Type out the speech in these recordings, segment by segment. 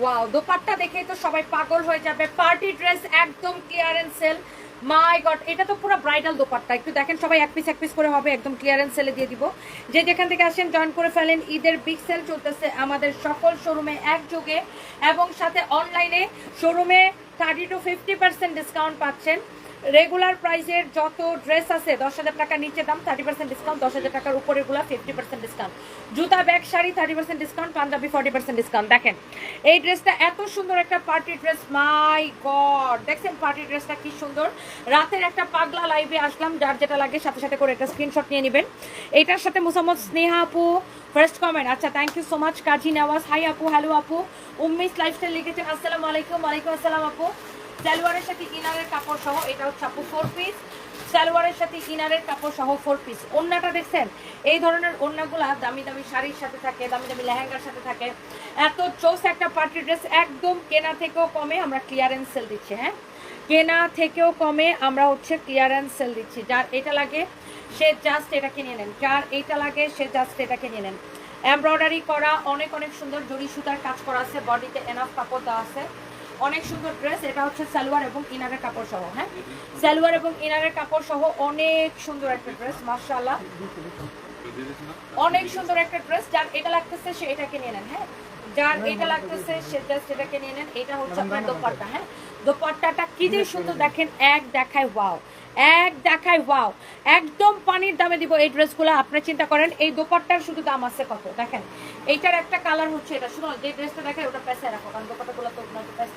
Wow dupatta দেখেই তো সবাই পাগল হয়ে যাবে। পার্টি ড্রেস একদম ক্লিয়ারেন্স সেল মাই গড এটা তো পুরো ব্রাইডাল দোপাট্টা। একটু দেখেন সবাই এক পিস এক পিস করে হবে, একদম ক্লিয়ারেন্স সেলে দিয়ে দিব। যে যেখান থেকে আসেন জয়েন করে ফেলেন। ঈদের বিগ সেল চলতেছে আমাদের সকল শোরুমে একযোগে। এবং সাথে অনলাইনে শোরুমে thirty two fifty percent discount পাচ্ছেন। রেগুলার প্রাইসের যত ড্রেস আছে, দশ হাজার টাকার নিচে দাম থার্টি পার্সেন্ট ডিসকাউন্ট দশ হাজার টাকার উপরে গুলা ফিফটি পার্সেন্ট ডিসকাউন্ট জুতা bag sari thirty percent discount panjabi forty percent discount দেখেন, এই ড্রেসটা এত সুন্দর একটা পার্টি ড্রেস মাই গড দেখছেন পার্টি ড্রেসটা কি সুন্দর? রাতের একটা পাগলা লাইভে আসলাম, যার যেটা লাগে সাথে সাথে করে একটা স্ক্রিনশট নিয়ে নেবেন। এইটার সাথে মুসাম্মদ, স্নেহা আপু ফার্স্ট কমেন্ট আচ্ছা thank you so much Kazi Newaz. Hi আপু হ্যালো আপু। উম্মিস লাইফস্টাইল লিখেছেন, আসসালামু আলাইকুম, ওয়ালাইকুম আসসালাম আপু। সালোয়ারের সাথে ইনারের কাপড় সহ, এটা হচ্ছে আপু ফোর পিস সালোয়ারের সাথে ইনারের কাপড় সহ ফোর পিস ওন্নাটা দেখছেন? এই ধরনের ওন্নাগুলা দামি দামি শাড়ির সাথে থাকে, দামি দামি লেহেঙ্গার সাথে থাকে। এত চোস একটা পার্টি ড্রেস একদম কেনা থেকেও কমে আমরা ক্লিয়ারেন্স সেল দিচ্ছি হ্যাঁ? কেনা থেকেও কমে আমরা হচ্ছে ক্লিয়ারেন্স সেল দিচ্ছি। যার এটা লাগে, সে জাস্ট এটা কিনে নেন। যার এইটা লাগে, সে জাস্ট এটা কিনে নেন। এমব্রয়ডারি করা, অনেক অনেক সুন্দর জরি সুতার কাজ করা আছে বডিতে এনাফ কাপড় দেওয়া আছে। অনেক সুন্দর ড্রেস এটা হচ্ছে সালোয়ার এবং ইনারের কাপড় সহ হ্যাঁ? সালোয়ার এবং ইনারের কাপড় সহ অনেক সুন্দর একটা ড্রেস মার্শাল্লাহ অনেক সুন্দর একটা ড্রেস যার এটা লাগতেছে সে এটাকে নিয়ে নেন হ্যাঁ? যার এটা লাগতেছে সে জাস্ট এটাকে নিয়ে নেন, এটা হচ্ছে আপনার দোপাট্টা হ্যাঁ? দোপাট্টাটা কি যে সুন্দর দেখেন, এক দেখায় ওয়াও এক দেখায় ওয়াও একদম পানির দামে দিব এই ড্রেসগুলো। আপনি চিন্তা করেন, এই দোপাট্টার শুধু দাম আছে কত? দেখেন, এইটার একটা কালার হচ্ছে এটা। শুনুন, যে ড্রেসটা দেখায় ওটা পেঁচায় রাখো, কারণ দোপাট্টাগুলো তো আপনার পেঁচ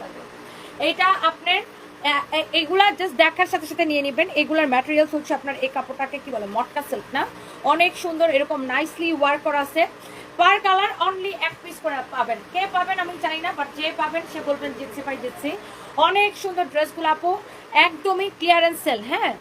এইটা আপনার এ- এ- এগুলা জাস্ট দেখার সাথে সাথে নিয়ে নেবেন। এগুলার ম্যাটেরিয়ালস হচ্ছে আপনার এই কাপড়টাকে কি বলে, মটকা সিল্ক না? অনেক সুন্দর, এরকম নাইসলি ওয়ার্ক করা আছে। পার কালার অনলি এক পিস করে পাবেন। কে পাবেন আমি জানি না বাট যে পাবেন সে বলবেন জিতছি পাই জিতছি অনেক সুন্দর ড্রেসগুলো আপু। একদমই ক্লিয়ারেন্স সেল হ্যাঁ?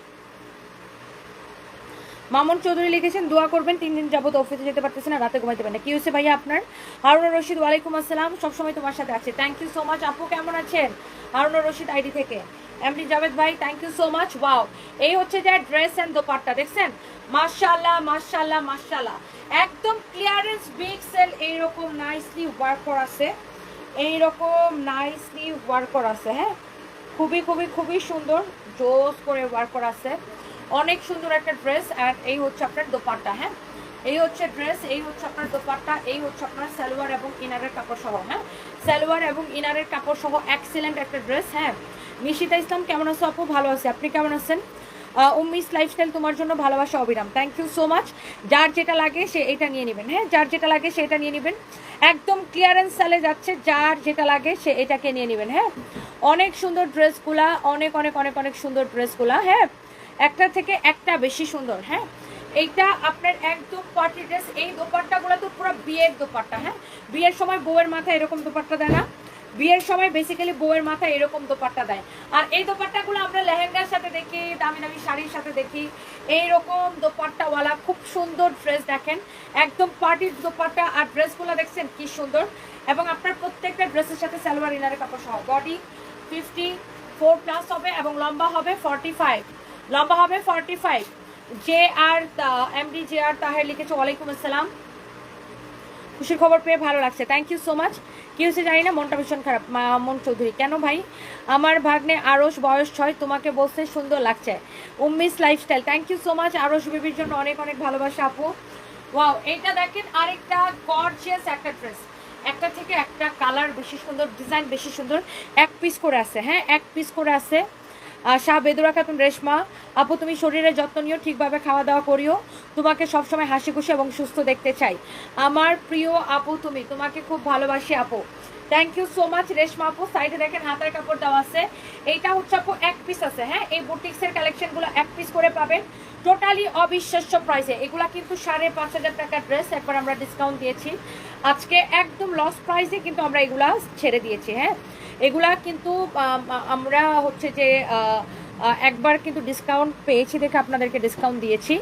মামুন চৌধুরী লিখেছেন, দোয়া করবেন, তিন দিন যাবত অফিসে যেতে পারতেছে না, রাতে ঘুমাইতে পারেন না। কি হয়েছে ভাইয়া আপনার? হারুনা রশিদ, ওয়ালাইকুম আসসালাম। সবসময় তোমার সাথে আছে। থ্যাংক ইউ সো মাচ আপু, কেমন আছেন? হারুনা রশিদ আইডি থেকে। এমডি জাভেদ ভাই thank you so much wow এই হচ্ছে যে ড্রেস অ্যান্ড দোপাট্টা, দেখছেন? মাশাআল্লাহ মাশাআল্লাহ মাশাআল্লাহ। একদম ক্লিয়ারেন্স বিগ সেল এইরকম নাইসলি ওয়ার্ক করা আছে। এইরকম নাইসলি ওয়ার্ক করা আছে হ্যাঁ? খুবই খুবই খুবই সুন্দর জোস করে ওয়ার্ক করা আছে। অনেক সুন্দর একটা ড্রেস আর এই হচ্ছে আপনার দোপাট্টা হ্যাঁ? এই হচ্ছে ড্রেস, এই হচ্ছে আপনার দোপাট্টা, এই হচ্ছে আপনার সালোয়ার এবং ইনারের কাপড় সহ হ্যাঁ? সালোয়ার এবং ইনারের কাপড় সহ এক্সিলেন্ট একটা ড্রেস হ্যাঁ? নিশিতা ইসলাম, কেমন আছো আপু? ভালো আছে। আপনি কেমন আছেন? উম্মিস লাইফস্টাইল তোমার জন্য ভালোবাসা অবিরাম। থ্যাংক ইউ সো মাচ যার যেটা লাগে সে এটা নিয়ে নেবেন। হ্যাঁ যার যেটা লাগে সে এটা নিয়ে নেবেন। একদম ক্লিয়ারেন্স সেলে যাচ্ছে, যার যেটা লাগে সে এটাকে নিয়ে নেবেন। হ্যাঁ অনেক সুন্দর ড্রেসগুলা, অনেক অনেক অনেক অনেক সুন্দর ড্রেসগুলা। হ্যাঁ একটা থেকে একটা বেশি সুন্দর। হ্যাঁ এইটা আপনার একদম পার্টি ড্রেস এই দোপাট্টাগুলো তো পুরো বিয়ের দোপাট্টা। হ্যাঁ বিয়ের সময় বউয়ের মাথায় এরকম দোপাট্টা দেয় না। বিয়ের সময় বেসিক্যালি বউয়ের মাথায় এরকম দোপাট্টা দেয়। আর এই দোপাট্টাগুলো আমরা লেহেঙ্গার সাথে দেখি, দামি দামি শাড়ির সাথে দেখি। এইরকম দোপাট্টাওয়ালা খুব সুন্দর ড্রেস দেখেন। একদম পার্টির দোপাট্টা আর ড্রেসগুলো দেখছেন কি সুন্দর। এবং আপনার প্রত্যেকটা ড্রেসের সাথে সালোয়ার, ইনারের কাপড় সহ। বডি ফিফটি ফোর প্লাস হবে এবং লম্বা হবে ফর্টি ফাইভ লম্বা হবে forty five J R MD J R Taher লিখেছে, ওয়ালাইকুম আসসালাম। খুশির খবর পেয়ে ভালো লাগছে। থ্যাংক ইউ সো মাচ কি হয়েছে জানি না, মনটা ভীষণ খারাপ। মামন চৌধুরী। কেন ভাই? আমার ভাগ্নে আরস বয়স ছয়, তোমাকে বলতে সুন্দর লাগছে। Ummis lifestyle thank you so much আরস বেবির জন্য অনেক অনেক ভালোবাসা, আপু। ওয়াও এইটা দেখেন আরেকটা গর্জিয়াস একটা ড্রেস একটা থেকে একটা কালার বেশি সুন্দর ডিজাইন বেশি সুন্দর। এক পিস করে আছে হ্যাঁ? এক পিস করে আছে। শাহ বেদুরা খাতুন রেশমা, আপু তুমি শরীরের যত্ন নিও, ঠিকভাবে খাওয়া দাওয়া করিও। তোমাকে সবসময় হাসি খুশি এবং সুস্থ দেখতে চাই। আমার প্রিয় আপু তুমি, তোমাকে খুব ভালোবাসি আপু। Thank you so much Reshma আপু। সাইডে দেখেন হাতের কাপড় দেওয়া আছে। এইটা হচ্ছে আপু এক পিস আছে হ্যাঁ? এই বুটিক্সের কালেকশনগুলো এক পিস করে পাবেন। টোটালি অবিশ্বাস্য প্রাইসে এগুলা কিন্তু সাড়ে পাঁচ হাজার টাকার ড্রেস একবার আমরা ডিসকাউন্ট দিয়েছি। আজকে একদম লস প্রাইসে কিন্তু আমরা এগুলা ছেড়ে দিয়েছি হ্যাঁ? এগুলা কিন্তু আমরা হচ্ছে যে একবার কিন্তু ডিসকাউন্ট পেয়েছি দেখে আপনাদেরকে ডিসকাউন্ট দিয়েছি।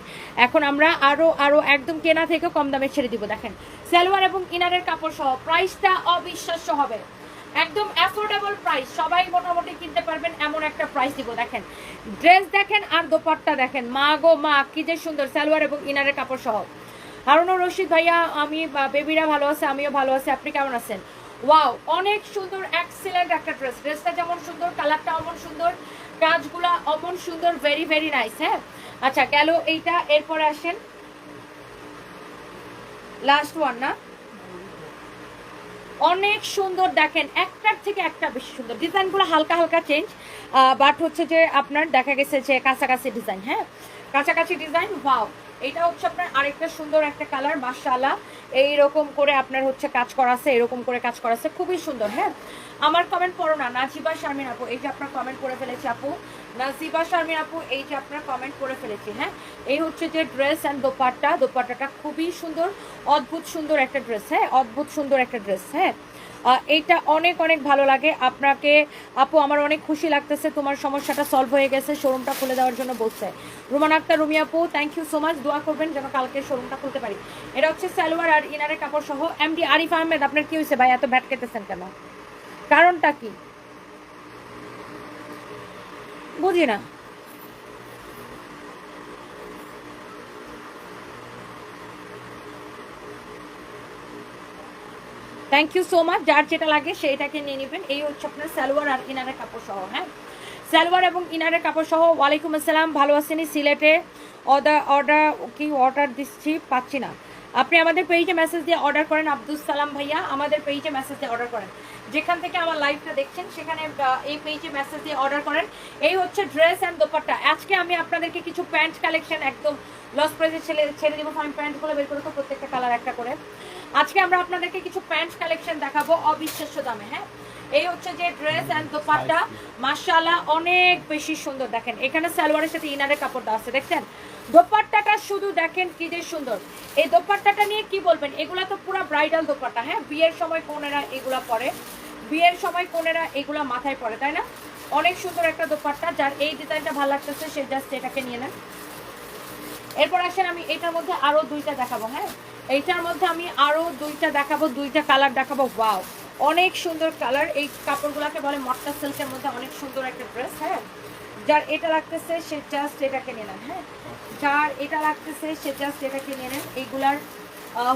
এখন আমরা আরও আরও একদম কেনা থেকে কম দামে ছেড়ে দিব। দেখেন, সালোয়ার এবং ইনারের কাপড় সহ প্রাইসটা অবিশ্বাস্য হবে। একদম অ্যাফোর্ডেবল প্রাইস সবাই মোটামুটি কিনতে পারবেন, এমন একটা প্রাইস দিব। দেখেন ড্রেস দেখেন আর দোপাট্টা দেখেন। মা গো, মা, কি যে সুন্দর সালোয়ার এবং ইনারের কাপড় সহ। হারুনুর রশিদ ভাইয়া, আমি বেবিরা ভালো আছে, আমিও ভালো আছি। আপনি কেমন আছেন? ওয়াও অনেক সুন্দর এক্সিলেন্ট একটা ড্রেস ড্রেসটা যেমন সুন্দর কালারটা অমন সুন্দর, কাজগুলা অমন সুন্দর ভেরি ভেরি নাইস হ্যাঁ? আচ্ছা গেল এইটা, এরপরে আসেন। লাস্ট ওয়ান না? অনেক সুন্দর, দেখেন, একটার থেকে একটা বেশি সুন্দর। ডিজাইনগুলো হালকা হালকা চেঞ্জ বাট হচ্ছে যে আপনার দেখা গেছে যে কাছাকাছি ডিজাইন হ্যাঁ? কাছাকাছি ডিজাইন ওয়াও এটা হচ্ছে আপনার আরেকটা সুন্দর একটা কালার মাশাআল্লাহ। এইরকম করে আপনার হচ্ছে কাজ করা আছে এরকম করে কাজ করা আছে খুবই সুন্দর হ্যাঁ? আমার কমেন্ট পড়ো না, নাজিবা শারমিন আপু, এই যে আপনার কমেন্ট করে ফেলেছি আপু। নাজিবা শারমিন আপু, এই যে আপনার কমেন্ট করে ফেলেছি হ্যাঁ? এই হচ্ছে যে ড্রেস অ্যান্ড দোপাট্টা, দোপাট্টাটা খুবই সুন্দর, অদ্ভুত সুন্দর একটা ড্রেস হ্যাঁ? অদ্ভুত সুন্দর একটা ড্রেস হ্যাঁ? এইটা অনেক অনেক ভালো লাগে। আপনাকে, আপু, আমার অনেক খুশি লাগতেছে তোমার সমস্যাটা সলভ হয়ে গেছে শোরুমটা খুলে দেওয়ার জন্য বলছে। রুমান আক্তার, রুমি আপু থ্যাংক ইউ সো মাচ দোয়া করবেন যেন কালকে শোরুমটা খুলতে পারি। এটা হচ্ছে সালোয়ার আর ইনারের কাপড় সহ এমডি আরিফ আহমেদ। আপনার কি হয়েছে ভাই? এত ভ্যাট কেটেছেন কেন? কারণটা কি? বুঝি না। থ্যাংক ইউ সো মাচ যার যেটা লাগে সেইটাকে নিয়ে নেবেন। এই হচ্ছে আপনার সালোয়ার আর ইনারের কাপড় সহ হ্যাঁ? সালোয়ার এবং ইনারের কাপড় সহ ওয়ালাইকুম আসসালাম। ভালো আসেনি সিলেটে? অর্ডার অর্ডার কি অর্ডার দিচ্ছি? পাচ্ছি না। আপনি আমাদের পেজে মেসেজ দিয়ে অর্ডার করেন আব্দুল সালাম ভাইয়া। আমাদের পেজে মেসেজ দিয়ে অর্ডার করেন। যেখান থেকে আমার লাইভটা দেখছেন, সেখানে এই পেজে মেসেজ দিয়ে অর্ডার করেন। এই হচ্ছে ড্রেস অ্যান্ড দোপাট্টা। আজকে আমি আপনাদেরকে কিছু প্যান্ট কালেকশন একদম লস প্রাইসে ছেড়ে ছেড়ে দিব। আমি প্যান্টগুলো বের করে তো প্রত্যেকটা কালার একটা করে। আজকে আমরা আপনাদেরকে কিছু প্যান্ট কালেকশন দেখাবো অবিশ্বাস্য দামে হ্যাঁ? এই হচ্ছে যে ড্রেস অ্যান্ড দোপাট্টা। মাশাআল্লাহ অনেক বেশি সুন্দর দেখেন। এখানে সালোয়ারের সাথে ইনারের কাপড় দেওয়া আছে দেখছেন? দোপাট্টাটা শুধু দেখেন কি যে সুন্দর। এই দোপাট্টাটা নিয়ে কি বলবেন? এগুলা তো পুরো ব্রাইডাল দোপাট্টা হ্যাঁ? বিয়ের সময় কোনেরা এগুলা পরে। বিয়ের সময় কোনেরা এগুলা মাথায় পরে তাই না? অনেক সুন্দর একটা দোপাট্টা যার এই ডিজাইনটা ভালো লাগতেছে সে জাস্ট এটাকে নিয়ে নেন। এরপর আসেন আমি এটার মধ্যে আরও দুইটা দেখাবো হ্যাঁ? এইটার মধ্যে আমি আরও দুইটা দেখাবো, দুইটা কালার দেখাবো। ওয়াও অনেক সুন্দর কালার এই কাপড়গুলোকে বলে মটকা সিল্কের মধ্যে অনেক সুন্দর একটা ড্রেস হ্যাঁ? যার এটা লাগতেছে, সে জাস্ট এটাকে নিয়ে নেন হ্যাঁ? যার এটা লাগতেছে, সে জাস্ট এটাকে নিয়ে নেন। এইগুলার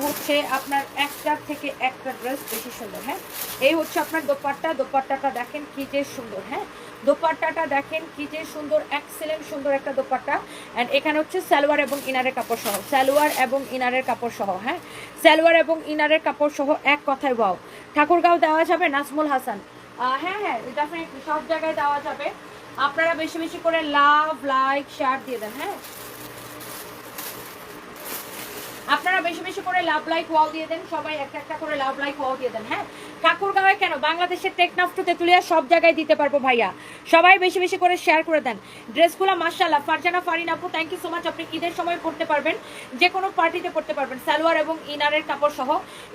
হচ্ছে আপনার একটার থেকে একটা ড্রেস বেশি সুন্দর হ্যাঁ? এই হচ্ছে আপনার দোপাট্টা। দোপাট্টাটা দেখেন কি যে সুন্দর হ্যাঁ? দোপাট্টাটা দেখেন কি যে সুন্দর এক্সেলেন্ট সুন্দর একটা দোপাট্টা। অ্যান্ড এখানে হচ্ছে সালোয়ার এবং ইনারের কাপড় সহ। সালোয়ার এবং ইনারের কাপড় সহ হ্যাঁ? সালোয়ার এবং ইনারের কাপড় সহ এক কথায় বাও ঠাকুরগাঁও দেওয়া যাবে নাজমুল হাসান? হ্যাঁ হ্যাঁ ডেফিনেটলি সব জায়গায় দেওয়া যাবে। আপনারা বেশি বেশি করে লাভ লাইক শেয়ার দিয়ে দেন হ্যাঁ? আপনারা বেশি বেশি করে লাভ লাইক ওয়াল দিয়ে দেন, সবাই একটা একটা করে লাভ লাইক ওয়াল দিয়ে দেন হ্যাঁ? ঠাকুরগাঁওয়ে কেন? বাংলাদেশের টেকনাফ টু তেতুলিয়া সব জায়গায় দিতে পারব ভাইয়া। সবাই বেশি বেশি করে শেয়ার করে দেন। ড্রেসগুলো মার্শাল্লাহ ফারজানা, ফারিন আপু থ্যাংক ইউ সো মাচ আপনি ঈদের সময় পড়তে পারবেন যে কোনো পার্টিতে পড়তে পারবেন, সালোয়ার এবং ইনারের কাপড় সহ।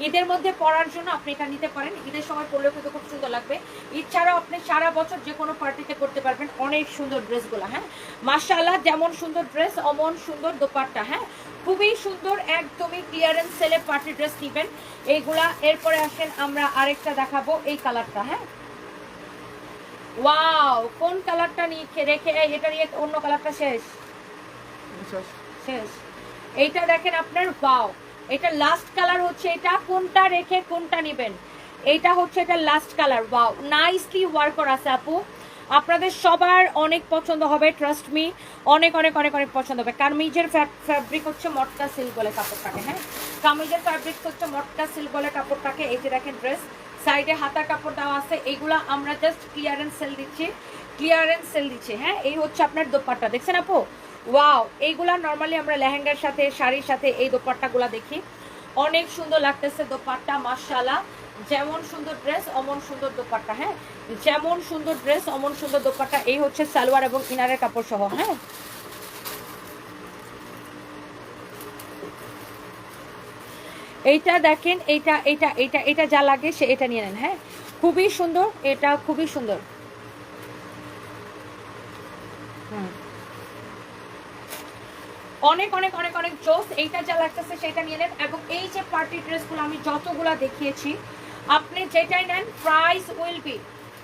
ঈদের মধ্যে পরার জন্য আপনি এটা নিতে পারেন। ঈদের সময় পরলেও কিন্তু খুব সুন্দর লাগবে। ঈদ ছাড়াও আপনি সারা বছর যে কোনো পার্টিতে করতে পারবেন, অনেক সুন্দর ড্রেসগুলো হ্যাঁ? মার্শাল্লাহ যেমন সুন্দর ড্রেস অমন সুন্দর দোপাট্টা হ্যাঁ? খুবই সুন্দর, একদমই ক্লিয়ারেন্স সেলে পার্টি ড্রেস নেবেন। এইগুলা, এরপরে আসেন আমরা আরেকটা দেখাবো, এই কালারটা হ্যাঁ? ওয়াও কোন কালারটা নিয়ে রেখে এটা নিয়ে অন্য কালারটা শেষ? শেষ। এইটা দেখেন আপনার ওয়াও এটা লাস্ট কালার হচ্ছে এটা, কোনটা রেখে কোনটা নেবেন? এইটা হচ্ছে এটা last colour wow nicely work করা আছে আপু। আপনাদের সবার অনেক পছন্দ হবে ট্রাস্ট মি অনেক অনেক অনেক অনেক পছন্দ হবে। কামিজের ফ্যাব্রিক হচ্ছে মটকা সিল্ক বলে কাপড়টাকে হ্যাঁ? কামিজের ফ্যাব্রিক হচ্ছে মটকা সিল্ক বলে কাপড়টাকে, এই যে দেখেন ড্রেস সাইডে হাতা কাপড় দেওয়া আছে, এইগুলা আমরা জাস্ট ক্লিয়ারেন্স সেল দিচ্ছি ক্লিয়ারেন্স সেল দিচ্ছি হ্যাঁ? এই হচ্ছে আপনার দোপাট্টা, দেখছেন আপু? ওয়াও এইগুলা নর্মালি আমরা লেহেঙ্গার সাথে, শাড়ির সাথে এই দোপাট্টাগুলা দেখি। অনেক সুন্দর লাগতেছে দোপাট্টা, মাশাআল্লাহ। যেমন সুন্দর ড্রেস অমন সুন্দর দোপাট্টা হ্যাঁ? যেমন সুন্দর ড্রেস অমন সুন্দর দোপাট্টা, এই হচ্ছে সালোয়ার এবং ইনারের কাপড় সহ হ্যাঁ? এইটা দেখেন, এইটা এইটা এইটা এটা যা লাগে সে এটা নিয়ে নেন হ্যাঁ? খুবই সুন্দর, এটা খুবই সুন্দর। অনেক অনেক অনেক অনেক জোস, এইটা যা লাগতেছে সেটা নিয়ে নেন। এবং এই যে পার্টি ড্রেসগুলো আমি যতগুলো দেখিয়েছি আপনি যেটাই নেন price will be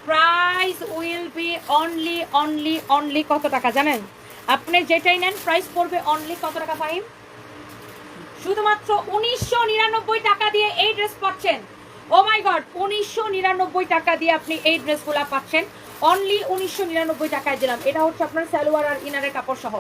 price will be only only only কত টাকা জানেন? আপনি যেটাই নেন প্রাইস পড়বে অনলি কত টাকা ফাইম শুধুমাত্র উনিশশো নিরানব্বই টাকা দিয়ে এই ড্রেস পাচ্ছেন। ও মাই গড উনিশশো নিরানব্বই টাকা দিয়ে আপনি এই ড্রেসগুলো পাচ্ছেন। অনলি উনিশশো নিরানব্বই টাকায় দিলাম। এটা হচ্ছে আপনার সালোয়ার আর ইনারের কাপড় সহ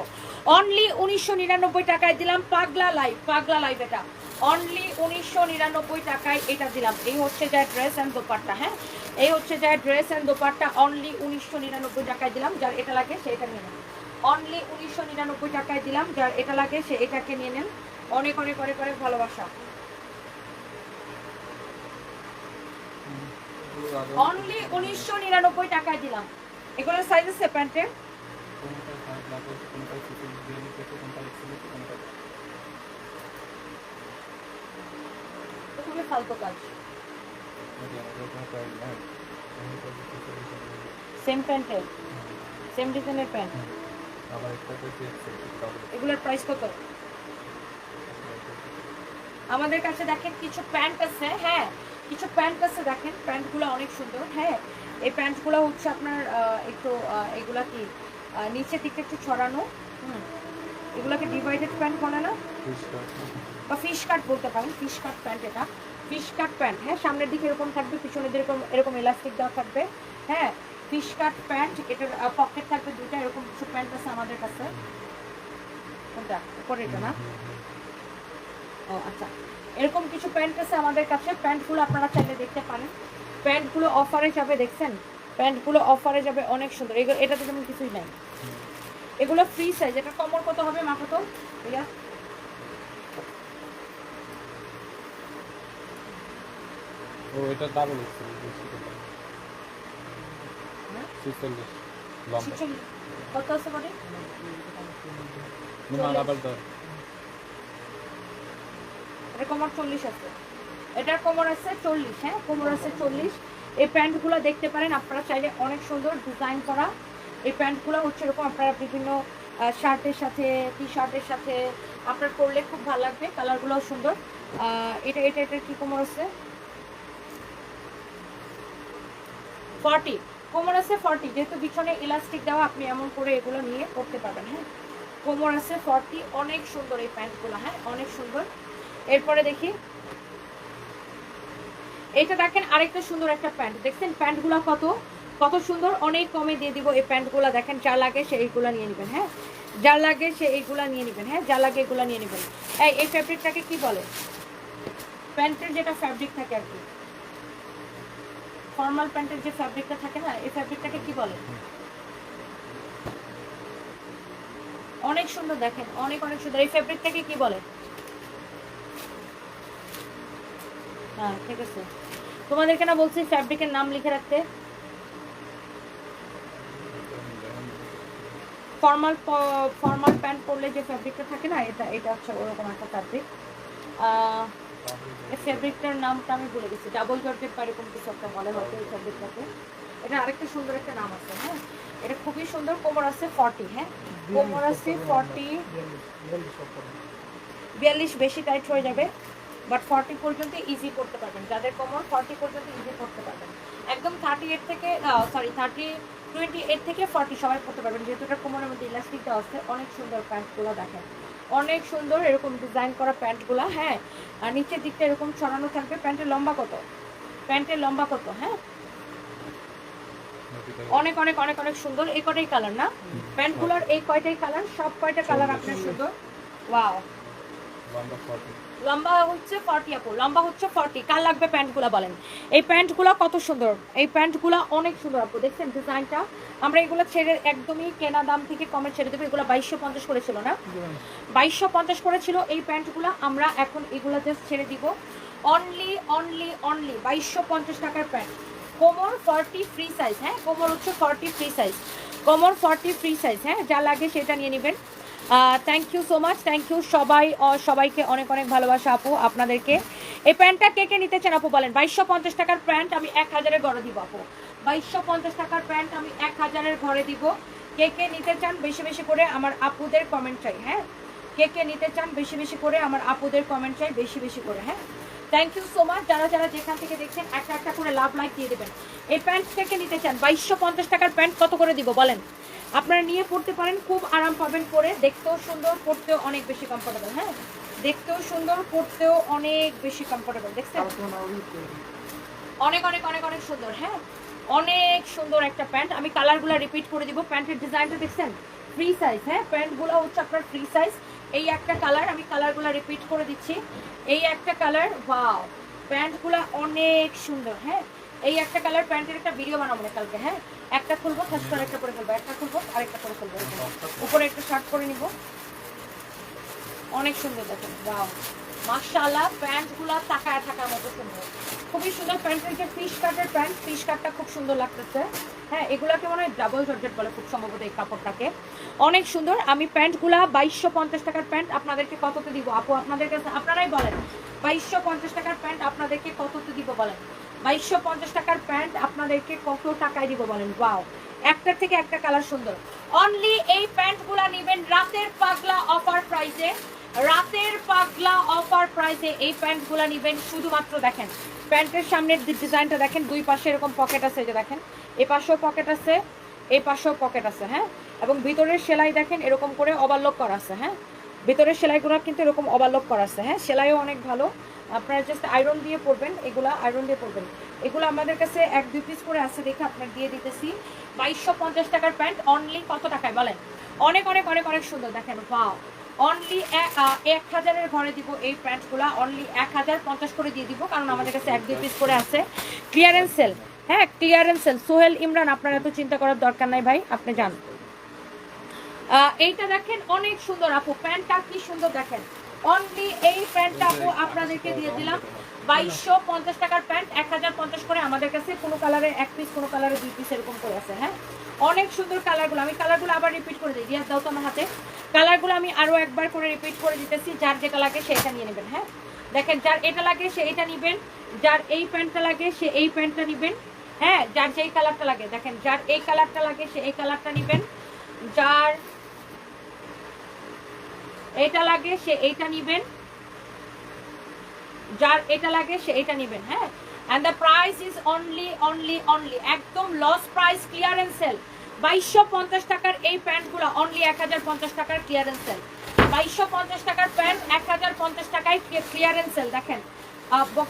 অনলি উনিশশো নিরানব্বই টাকায় দিলাম পাগলা লাইভ পাগলা লাইভ এটা। অনলি উনিশশো নিরানব্বই টাকায় এটা দিলাম। এই হচ্ছে যা ড্রেস অ্যান্ড দোপাট্টা হ্যাঁ? এই হচ্ছে যা ড্রেস অ্যান্ড দোপাট্টা অনলি উনিশশো নিরানব্বই টাকায় দিলাম। যার এটা লাগে, সে এটা নিয়ে নেন। অনলি উনিশশো নিরানব্বই টাকায় দিলাম। যার এটা লাগে, সে এটাকে নিয়ে নেন। অনেক অনেক অনেক অনেক ভালোবাসা। অনলি উনিশশো নিরানব্বই টাকায় দিলাম। এগুলোর সাইজ আছে প্যান্টের? খুবই ফালতু কাজ। সেম প্যান্টের সেম ডিজাইনের প্যান্ট এগুলোর প্রাইস কত? আমাদের কাছে দেখেন কিছু প্যান্ট আছে হ্যাঁ কিছু প্যান্ট আছে দেখেন প্যান্টগুলো অনেক সুন্দর হ্যাঁ। এই প্যান্টগুলো হচ্ছে আপনার একটু এগুলা কি নিচের দিকটা একটু ছড়ানো, হুম। এগুলোকে ডিভাইডেড প্যান্ট বলে না? বা ফিশ কাট বলতে পারেন ফিশ কাট প্যান্ট এটা। ফিশ কাট প্যান্ট হ্যাঁ সামনের দিকে এরকম থাকবে পিছনের দিকে এরকম এরকম ইলাস্টিক দেওয়া থাকবে। হ্যাঁ ফিশ কাট প্যান্ট এটার পকেট থাকবে দুটো এরকম কিছু প্যান্ট আছে আমাদের কাছে। কোনটা? উপরে এটা না? ও আচ্ছা। এরকম কিছু প্যান্ট আছে আমাদের কাছে প্যান্টগুলো আপনারা চাইলে দেখতে পারেন। প্যান্টগুলো অফারে যাবে দেখছেন? প্যান্টগুলো অফারে যাবে অনেক সুন্দর। এগুলো এটাতে যেমন কিছুই নাই। এগুলো ফ্রি সাইজ এটা কমর কত হবে মা কত ও এটা লম্বা। ছিচল্লিশ। কত আছে বডি? এটা কোমর চল্লিশ আছে। এটার কোমর আছে চল্লিশ হ্যাঁ? কোমর আছে চল্লিশ। এই প্যান্টগুলো দেখতে পারেন আপনারা চাইলে অনেক সুন্দর ডিজাইন করা। এই প্যান্টগুলো হচ্ছে এরকম আপনারা বিভিন্ন শার্টের সাথে টি শার্টের সাথে আপনার পরলে খুব ভালো লাগবে, কালারগুলোও সুন্দর। এটা এটা এটা কি কোমর আছে? ফর্টি, কোমর আছে ফর্টি, যেহেতু পিছনে ইলাস্টিক দেওয়া, আপনি এমন করে এগুলো নিয়ে করতে পারবেন হ্যাঁ? কোমর আছে ফর্টি, অনেক সুন্দর এই প্যান্টগুলো হ্যাঁ? অনেক সুন্দর। এরপরে দেখি। এটা দেখেন আরেকটা সুন্দর একটা প্যান্ট, দেখছেন প্যান্টগুলো কত? কত সুন্দর, অনেক কমে দিয়ে দিব এই প্যান্টগুলো। দেখেন, যা লাগে সে এইগুলা নিয়ে নেবেন হ্যাঁ? যা লাগে সে এইগুলা নিয়ে নেবেন হ্যাঁ? যা লাগে এগুলা নিয়ে নেবেন। এই এই ফ্যাব্রিকটাকে কি বলে? প্যান্টের যেটা ফ্যাব্রিক থাকে আর কি। ফর্মাল প্যান্টের যে ফ্যাব্রিকটা থাকে না, এই ফ্যাব্রিকটাকে কি বলে? অনেক সুন্দর, দেখেন, অনেক অনেক সুন্দর। এই ফ্যাব্রিকটাকে কি বলে? হ্যাঁ ঠিক আছে। তোমাদেরকে না বলছি ফ্যাব্রিকের নাম লিখে রাখতে। ফর্মাল ফর্মাল প্যান্ট পরলে যে ফ্যাব্রিকটা থাকে না, এটা এটা হচ্ছে ওরকম একটা ফ্যাব্রিক এই ফ্যাব্রিকটার নামটা আমি ভুলে গেছি। ডাবল জর্জেট বা এরকম কিছু একটা বলে হয়তো এই ফ্যাব্রিকটাকে এটা আরেকটা সুন্দর একটা নাম আছে হ্যাঁ? এটা খুবই সুন্দর কোমর আছে ফর্টি হ্যাঁ? কোমর আছে ফর্টি বিয়াল্লিশ বেশি টাইট হয়ে যাবে বাট ফর্টি পর্যন্ত ইজি করতে পারবেন। যাদের কোমর ফর্টি পর্যন্ত ইজি করতে পারবেন। একদম থার্টি এইট থেকে সরি থার্টি টোয়েন্টি এইট থেকে ফর্টি সবাই করতে পারবেন। যেহেতু এটা কোমরের মধ্যে ইলাস্টিক দেওয়া আছে অনেক সুন্দর প্যান্টগুলো দেখেন। অনেক সুন্দর এরকম ডিজাইন করা প্যান্টগুলো হ্যাঁ। আর নিচের দিকটা এরকম ছড়ানো থাকবে। প্যান্টের লম্বা কত? প্যান্টের লম্বা কত হ্যাঁ? অনেক অনেক অনেক অনেক সুন্দর। এই কটাই কালার না? প্যান্টগুলোর এই কয়টাই কালার সব কয়টা কালার আপনার সুন্দর? ওয়াও লম্বা হচ্ছে ফর্টি আপু, লম্বা হচ্ছে ফর্টি কার লাগবে প্যান্টগুলো বলেন? এই প্যান্টগুলো কত সুন্দর, এই প্যান্টগুলো অনেক সুন্দর আপু, দেখছেন ডিজাইনটা? আমরা এগুলো ছেড়ে একদমই কেনা দাম থেকে কমে ছেড়ে দেবো, এগুলো বাইশশো পঞ্চাশ করেছিল না? বাইশশো পঞ্চাশ করেছিল, এই প্যান্টগুলো আমরা এখন এগুলো জাস্ট ছেড়ে দিব। অনলি অনলি অনলি বাইশশো পঞ্চাশ টাকার প্যান্ট। কোমর ফর্টি ফ্রি সাইজ হ্যাঁ? কোমর হচ্ছে ফর্টি ফ্রি সাইজ কোমর ফর্টি ফ্রি সাইজ হ্যাঁ? যা লাগে সেটা নিয়ে নেবেন। Thank you so much thank you সবাই সবাইকে অনেক অনেক ভালোবাসা আপু, আপনাদেরকে। এই প্যান্টটা কে কে নিতে চান আপু বলেন? বাইশশো পঞ্চাশ টাকার প্যান্ট আমি এক হাজারের ঘরে দিব আপু। বাইশশো পঞ্চাশ টাকার প্যান্ট আমি এক হাজারের ঘরে দিব। কে কে নিতে চান বেশি বেশি করে আমার আপুদের কমেন্ট চাই হ্যাঁ? কে কে নিতে চান বেশি বেশি করে আমার আপুদের কমেন্ট চাই বেশি বেশি করে হ্যাঁ? থ্যাংক ইউ সো মাচ যারা যারা যেখান থেকে দেখছেন, একটা একটা করে লাভ লাইক দিয়ে দেবেন। এই প্যান্ট থেকে নিতে চান? বাইশশো পঞ্চাশ টাকার প্যান্ট কত করে দিব বলেন? আপনারা নিয়ে পড়তে পারেন, খুব আরাম পাবেন পরে। দেখতেও সুন্দর, পড়তেও অনেক বেশি কমফোর্টেবল হ্যাঁ? দেখতেও সুন্দর, পড়তেও অনেক বেশি কমফোর্টেবল দেখছেন? অনেক অনেক অনেক অনেক সুন্দর হ্যাঁ? অনেক সুন্দর একটা প্যান্ট। আমি কালারগুলো রিপিট করে দিব। প্যান্টের ডিজাইনটা দেখছেন? ফ্রি সাইজ হ্যাঁ? প্যান্টগুলো হচ্ছে আপনার ফ্রি সাইজ এই একটা কালার আমি কালারগুলো রিপিট করে দিচ্ছি। এই একটা কালার ওয়াও প্যান্টগুলো অনেক সুন্দর হ্যাঁ? এই একটা কালার প্যান্টের একটা ভিডিও বানাবো কালকে হ্যাঁ? একটা খুলবো, ফার্স্ট করে একটা করে ফেলব, একটা খুলবো, আরেকটা করে ফেলব উপরে একটা শার্ট করে নিব। অনেক সুন্দর দেখেন, ওয়াও। মাশাআল্লাহ, প্যান্টগুলো তাকায় থাকার মতো সুন্দর। খুবই সুন্দর প্যান্টের যে ফিশ কাটের প্যান্ট। ফিশ কাটটা খুব সুন্দর লাগতেছে। হ্যাঁ এগুলাকে মনে হয় ডাবল জর্জেট বলে খুব সম্ভবত এই কাপড়টাকে। অনেক সুন্দর, আমি প্যান্টগুলা বাইশশো পঞ্চাশ টাকার প্যান্ট আপনাদেরকে কততে দিব? আপু, আপনাদের কাছে, আপনারাই বলেন, বাইশশো পঞ্চাশ টাকার প্যান্ট আপনাদেরকে কততে দিব বলেন? বাইশশো পঞ্চাশ টাকার প্যান্ট আপনাদেরকে কত টাকায় দিব বলেন? ওয়াও একটার থেকে একটা কালার সুন্দর। অনলি এই প্যান্টগুলা নেবেন রাতের পাগলা অফার প্রাইসে রাতের পাগলা অফার প্রাইসে এই প্যান্টগুলা নেবেন শুধুমাত্র দেখেন। প্যান্টের সামনের ডিজাইনটা দেখেন, দুই পাশে এরকম পকেট আছে যে দেখেন। এই পাশেও পকেট আছে এই পাশেও পকেট আছে হ্যাঁ? এবং ভিতরের সেলাই দেখেন, এরকম করে ওভারলক করা আছে হ্যাঁ? ভিতরের সেলাইগুলো কিন্তু এরকম ওভারলক করা আছে হ্যাঁ? সেলাইও অনেক ভালো। আপনারা জাস্ট আয়রন দিয়ে পরবেন, এগুলো আয়রন দিয়ে পরবেন। এগুলো আমাদের কাছে এক, দুই পিস করে আছে, দেখে আপনার দিয়ে দিতেছি। বাইশশো পঞ্চাশ টাকার প্যান্ট অনলি কত টাকায় বলেন? অনেক অনেক অনেক অনেক সুন্দর, দেখেন ওয়াও অনলি এক হাজারের ঘরে দিব এই প্যান্টগুলো অনলি এক হাজার পঞ্চাশ করে দিয়ে দিব, কারণ আমাদের কাছে এক, দুই পিস করে আছে। ক্লিয়ারেন্স সেল হ্যাঁ ক্লিয়ারেন্স সেল সোহেল ইমরান, আপনার এত চিন্তা করার দরকার নাই ভাই, আপনি যান। এইটা দেখেন, অনেক সুন্দর আপু, প্যান্টটা কি সুন্দর দেখেন। অনলি এই প্যান্টটা আপু আপনাদেরকে দিয়ে দিলাম। বাইশশো পঞ্চাশ টাকার প্যান্ট এক হাজার পঞ্চাশ করে আমাদের কাছে কোনো কালারে এক পিস কোনো কালারে দুই পিস এরকম করে আছে হ্যাঁ? অনেক সুন্দর কালারগুলো আমি কালারগুলো আবার রিপিট করে দিই। রিয়াজ দাও তো আমার হাতে। কালারগুলো আমি আরও একবার করে রিপিট করে দিতেছি। যার যেটা লাগে সেটা নিয়ে নেবেন হ্যাঁ? দেখেন, যার এটা লাগে সে এটা নেবেন। যার এই প্যান্টটা লাগে সে এই প্যান্টটা নেবেন হ্যাঁ? যার যেই কালারটা লাগে। দেখেন, যার এই কালারটা লাগে সে এই কালারটা নেবেন। যার এটা লাগে, সে এইটা নিবেন। যার এটা লাগে, সে এটা নিবেন হ্যাঁ? And the price is only only only একদম লস প্রাইস ক্লিয়ারেন্স সেল বাইশশো পঞ্চাশ টাকার এই প্যান্টগুলো অনলি এক হাজার পঞ্চাশ টাকার ক্লিয়ারেন্স সেল বাইশশো পঞ্চাশ টাকার প্যান্ট এক হাজার পঞ্চাশ টাকায় ক্লিয়ারেন্স সেল দেখেন।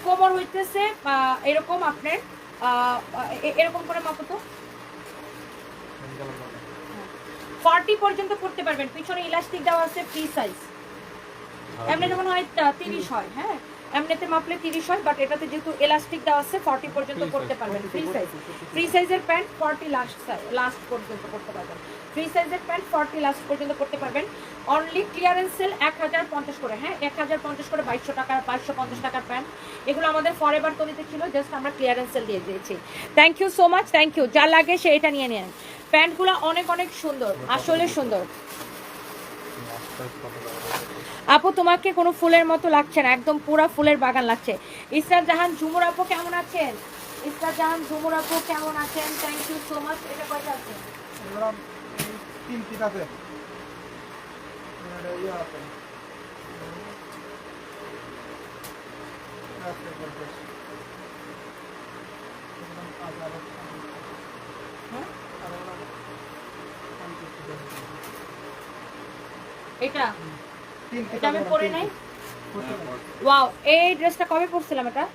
কোমর হইতেছে এরকম আপনার এরকম করে মাপো তো। ফর্টি পর্যন্ত করতে পারবেন। পিছনে ইলাস্টিক দেওয়া আছে ফ্রি সাইজ এমনি যেমন হয় তিরিশ হয় হ্যাঁ? এমনিতে মাপলে তিরিশ হয় বাট এটাতে যেহেতু এলাস্টিক দেওয়া আছে ফর্টি পর্যন্ত করতে পারবেন। ফ্রি সাইজ ফ্রি সাইজের প্যান্ট ফর্টি লাস্ট লাস্ট পর্যন্ত করতে পারবেন। ফ্রি সাইজের প্যান্ট ফর্টি লাস্ট পর্যন্ত করতে পারবেন। অনলি ক্লিয়ারেন্স সেল এক হাজার পঞ্চাশ করে হ্যাঁ? এক হাজার পঞ্চাশ করে বাইশশো টাকার বাইশশো পঞ্চাশ টাকার প্যান্ট এগুলো আমাদের ফরেভার তলিতে ছিল জাস্ট আমরা ক্লিয়ারেন্স সেল দিয়ে দিয়েছি। Thank you so much thank you যা লাগে সে এটা নিয়ে নেন। প্যান্টগুলো অনেক অনেক সুন্দর আসলে সুন্দর। আপু তোমাকে কোনো ফুলের মতো লাগছে না একদম পুরা ফুলের বাগান লাগছে। ইসরাত জাহান ঝুমুর আপু কেমন আছেন? ইসরাত জাহান ঝুমুর আপু কেমন আছেন? থ্যাংক ইউ সো মাচ এটা কয়টা আছে? এগুলো তিন আছে। হ্যাঁ? আরও আরও। তিন পিস আছে। এটা? এটা আমি পরে নাই। ওয়াও এই ড্রেসটা কবে পরছিলাম এটা?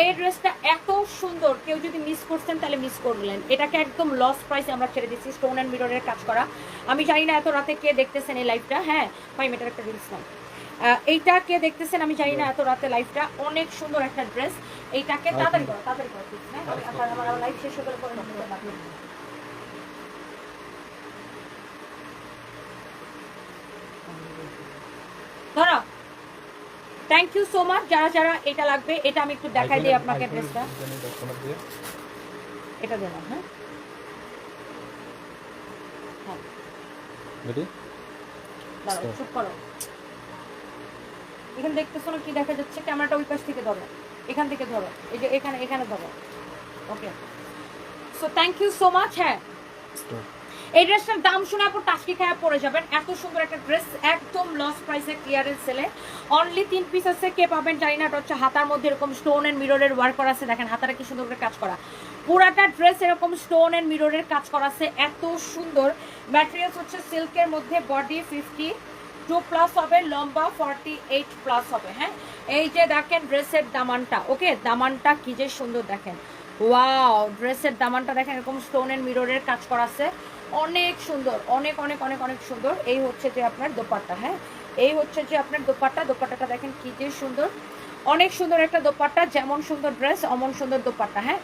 এই ড্রেসটা এত সুন্দর কেউ যদি মিস করছেন তাহলে মিস করলেন। এটাকে একদম লস প্রাইসে আমরা ছেড়ে দিচ্ছি স্টোন অ্যান্ড মিররের কাজ করা। আমি জানি না এত রাতে কে দেখতেছেন এই লাইভটা হ্যাঁ? ফাইভ মিটার একটা রিলস নাম এইটা কে দেখতেছেন আমি জানি না এত রাতে লাইভটা অনেক সুন্দর একটা ড্রেস এইটাকে তাড়াতাড়ি করো তাড়াতাড়ি করো আমার লাইভ শেষ হয়ে গেলে পরে ধরো। থ্যাংক ইউ সো মাচ যারা যারা এটা লাগবে এটা আমি একটু দেখাই দিই আপনাকে ড্রেসটা এটা দেবো হ্যাঁ। হ্যাঁ। চুপ করো। এখানে দেখতেছো না কি দেখা যাচ্ছে? ক্যামেরাটা ওই পাশ থেকে ধরো। এখান থেকে ধরো। এই যে এখানে এখানে ধরো। Okay so thank you so much হ্যাঁ। এই ড্রেসটার দাম শুনে আপনি টাস্কি খায়া পড়ে যাবেন। এত সুন্দর একটা ড্রেস, একদম লস প্রাইসে ক্লিয়ারেন্স সেলে অনলি তিন পিস আছে, কে পাবেন জানি না, এটা হচ্ছে হাতার মধ্যে এরকম স্টোন এন্ড মিররের ওয়ার্ক করা আছে। দেখেন, হাতাটা কি সুন্দর করে কাজ করা। পুরাটা ড্রেস এরকম স্টোন এন্ড মিররের কাজ করা আছে। এত সুন্দর। ম্যাটেরিয়ালস হচ্ছে সিল্কের মধ্যে বডি ফিফটি টু প্লাস হবে, লম্বা ফর্টি এইট প্লাস হবে হ্যাঁ? এই যে দেখেন ড্রেসের দামানটা, ওকে? দামানটা কি যে সুন্দর দেখেন। ওয়াও ড্রেসের দামানটা দেখেন, এরকম স্টোনের মিররের কাজ করা আছে। অনেক সুন্দর, অনেক অনেক অনেক অনেক সুন্দর। এই হচ্ছে যে আপনার দোপাট্টা হ্যাঁ? এই হচ্ছে যে আপনার দোপাট্টা, দোপাট্টাটা দেখেন কি যে সুন্দর। অনেক সুন্দর একটা দোপাট্টা, যেমন সুন্দর ড্রেস, অমন সুন্দর দোপাট্টা হ্যাঁ?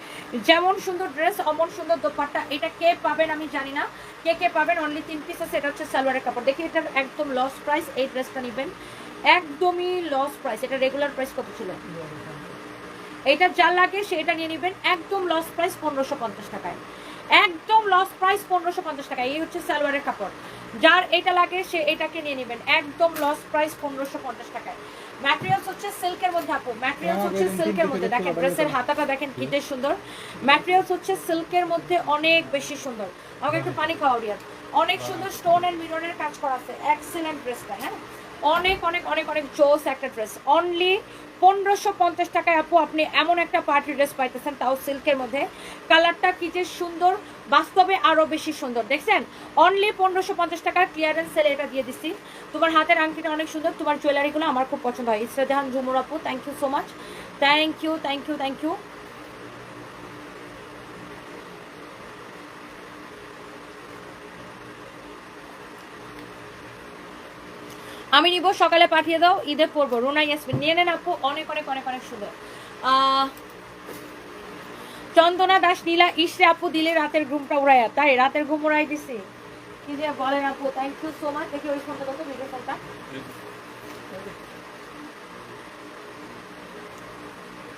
যেমন সুন্দর ড্রেস, অমন সুন্দর দোপাট্টা, এটা কে পাবেন আমি জানি না। কে কে পাবেন? অনলি তিন পিস আছে এটা হচ্ছে সালোয়ারের কাপড়। দেখি এটা একদম লস প্রাইস এই ড্রেসটা নেবেন। একদমই লস প্রাইস এটা রেগুলার প্রাইস কত ছিল? এটা যা লাগে সেটা নিয়ে নেবেন। একদম লস প্রাইস পনেরোশো পঞ্চাশ টাকায়। একদম লস প্রাইস পনেরোশো পঞ্চাশ টাকা। এই হচ্ছে সালোয়ারের কাপড়। যার এটা লাগে সে এটাকে নিয়ে নেবেন। একদম লস প্রাইস পনেরোশো পঞ্চাশ টাকায়। ম্যাটেরিয়ালস হচ্ছে সিল্কের মধ্যে আপু। ম্যাটেরিয়ালস হচ্ছে সিল্কের মধ্যে। দেখেন ড্রেসের হাতাটা দেখেন কি সুন্দর। ম্যাটেরিয়ালস হচ্ছে সিল্কের মধ্যে অনেক বেশি সুন্দর। আমাকে একটু পানি খাওয়া অনেক সুন্দর স্টোন এন্ড মিররের কাজ করা আছে এক্সেলেন্ট ড্রেসটা হ্যাঁ? অনেক অনেক অনেক অনেক জোস একটা ড্রেস অনলি পনেরোশো পঞ্চাশ টাকায় আপু আপনি এমন একটা পার্টি ড্রেস পাইতেছেন, তাও সিল্কের মধ্যে। কালারটা কি যে সুন্দর, বাস্তবে আরও বেশি সুন্দর। দেখছেন? অনলি পনেরোশো পঞ্চাশ টাকার ক্লিয়ারেন্স সেলে এটা দিয়ে দিচ্ছি তোমার হাতের আংটিটা অনেক সুন্দর, তোমার জুয়েলারিগুলো আমার খুব পছন্দ হয়। ইসরা জাহান ঝুমুর আপু thank you so much thank you thank you thank you আমি নিব, সকালে পাঠিয়ে দাও, ঈদে পরবো। রুনা, ইয়াসমিন, নিয়ে নেন আপু, অনেক অনেক অনেক অনেক সুন্দর। চন্দনা দাস, নীলা ইসরে আপু, দিলে রাতের ঘুমটা উড়াইয়া। তাই রাতের ঘুম উড়াই দিছি। কি বলেন আপু থ্যাংক ইউ সো মাচ দেখি ওই ফোনটা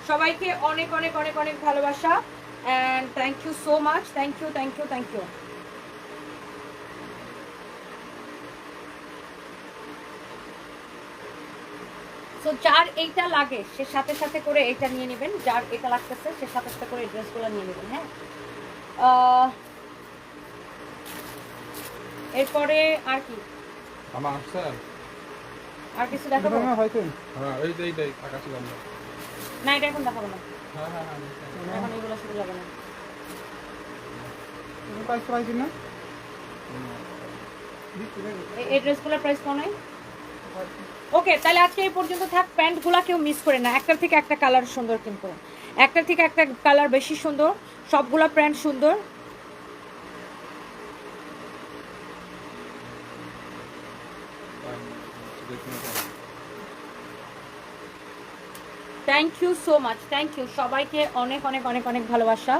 সবাইকে অনেক অনেক অনেক অনেক ভালোবাসা। And thank you so much thank you thank you thank you so যার এইটা লাগে সে সাথে সাথে করে এইটা নিয়ে নেবেন। যার এটা লাগতেছে সে সাথে সাথে করে এই ড্রেসগুলো নিয়ে নেবেন হ্যাঁ? এরপরে আর কি? আমার আর কিছু দেখাবো? হয়তো। হ্যাঁ এই টাকা ছিল না এটা এখন দেখাবো না। হ্যাঁ হ্যাঁ হ্যাঁ এখন এগুলো শুরু যাবে না। প্রাইস না। এই- ড্রেসগুলোর প্রাইস নাই ওকে, তাহলে আজকে এই পর্যন্ত থাক, প্যান্টগুলো কেউ মিস করে না। একটার থেকে একটা কালার সুন্দর কিন্তু। একটার থেকে একটা কালার বেশি সুন্দর, সবগুলা প্যান্ট সুন্দর। Thank you so much thank you সবাইকে অনেক অনেক অনেক অনেক ভালোবাসা।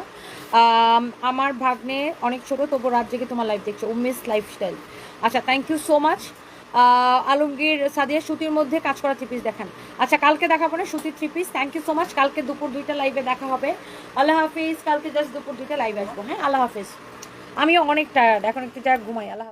আমার ভাগ্নে অনেক ছোট তবু রাত জেগে তোমার লাইফ দেখছ উমেশ লাইফস্টাইল আচ্ছা thank you so much Alamgir Sadia সুতির মধ্যে কাজ করা থ্রি পিস দেখান। আচ্ছা কালকে দেখা না সুতির three piece thank you so much কালকে দুপুর দুইটা লাইভে দেখা হবে। আল্লাহ হাফিজ। কালকে জাস্ট দুপুর দুইটা লাইভে আসব। হ্যাঁ আল্লাহ হাফিজ। আমিও অনেক টায়ার্ড এখন একটু যা ঘুমাই। আল্লাহ